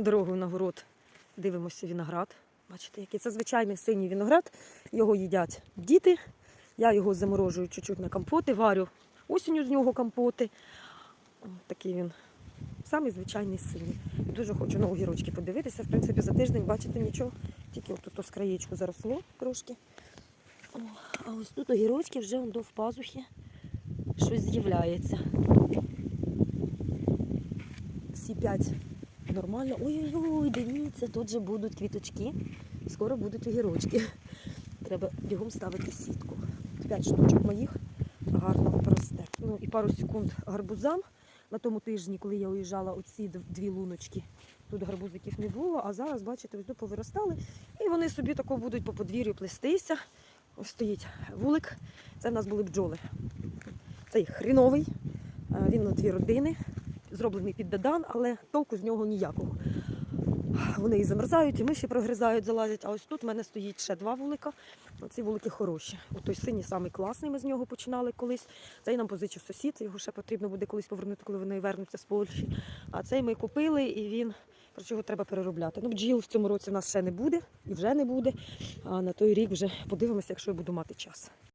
дорогою на город дивимося виноград. Бачите, який це звичайний синій виноград. Його їдять діти. Я його заморожую чуть-чуть на компоти, варю осінню з нього компоти. Такий він самий звичайний синій. Дуже хочу на огірочки подивитися. В принципі, за тиждень, бачите, нічого. Тільки тут з краєчку заросло трошки. О, а ось тут огірочки вже до в пазухи щось з'являється. Всі п'ять нормально. Ой-ой-ой, дивіться, тут же будуть квіточки. Скоро будуть огірочки. Треба бігом ставити сітку. П'ять штучок моїх гарно росте. Ну і пару секунд гарбузам. На тому тижні, коли я уїжджала, оці дв- дві луночки. Тут гарбузиків не було, а зараз, бачите, ось повиростали. І вони собі тако будуть по подвір'ю плестися. Ось стоїть вулик. Це в нас були бджоли. Цей хріновий. Е, Він на дві родини, зроблений під дадан, але толку з нього ніякого. Вони і замерзають, і миші прогризають, залазять. А ось тут в мене стоїть ще два вулика. Ці вулики хороші. От той синій самий класний, ми з нього починали колись. Цей нам позичив сусід, його ще потрібно буде колись повернути, коли вони вернуться з Польщі. А цей ми купили і він. Про його треба переробляти. Ну, бджіл в цьому році в нас ще не буде і вже не буде. А на той рік вже подивимося, якщо я буду мати час.